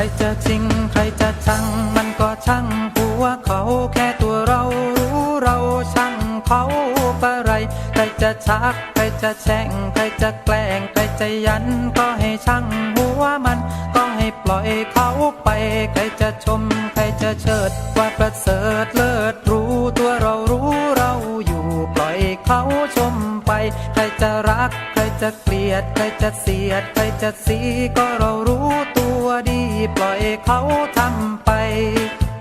ใครจะจริงใครจะชัง มันก็ช่างหัวเขาแค่ตัวเรารู้เราช่างเขาปะไรใครจะชัก ใครจะแช่ง ใครจะแกล้ง ใครจะยัน ก็ให้ช่างหัวมัน ก็ให้ปล่อยเขาไป ใครจะชม ใครจะเชิด ว่าประเสริฐเลิศรู้ตัวเรารู้เราอยู่ปล่อยเขาชมไป ใครจะรัก ใครจะเกลียด ใครจะเสียด ใครจะสีก็เรารู้ ปล่อยเขาทำไป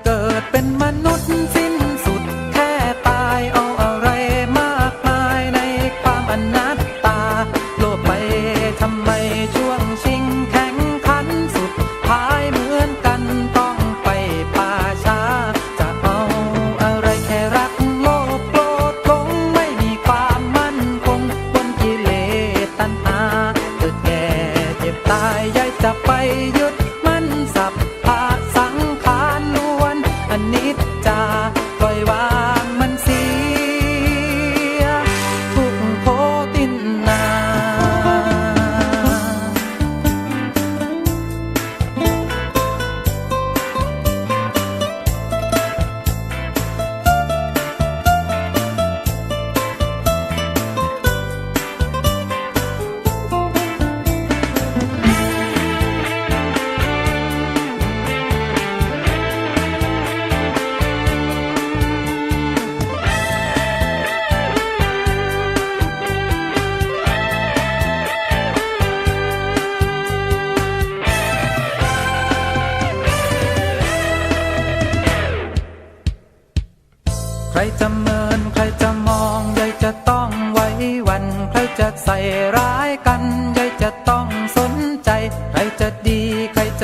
เกิดเป็นมนุษย์สิ้นสุดแค่ตายเอาอะไรมากมายในความอนัตตา โลภไปทำไมช่วงชิงแข่งขันสุดท้ายเหมือนกันต้องไปป่าช้า จะเอาอะไรแค่รักโลภโกรธหลงไม่มีความมั่นคงบนกิเลสตัณหาเกิดแก่เจ็บตายยายจะไป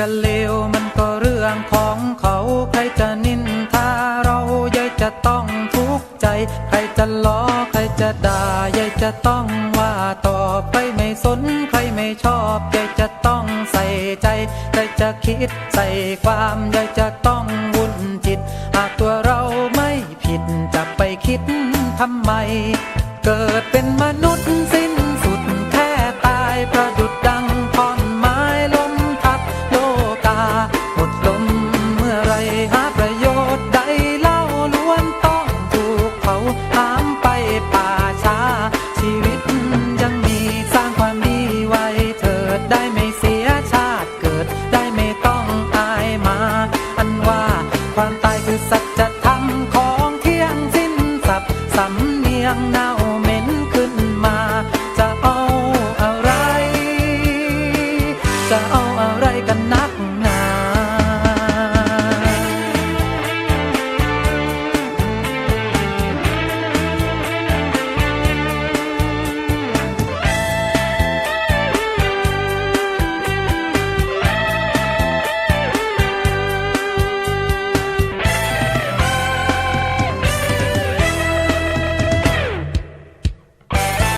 จะเลวมันก็เรื่องของเขาใครจะนินทาเรายายจะต้องทุกข์ใจ ใครจะล้อใครจะด่ายายจะต้องว่าตอบใครไม่สนใครไม่ชอบยายจะต้องใส่ใจใครจะคิดใส่ความยายจะต้องวุ่นจิต หากตัวเราไม่ผิดจะไปคิดทำไม เกิดเป็นมนุษย์สิ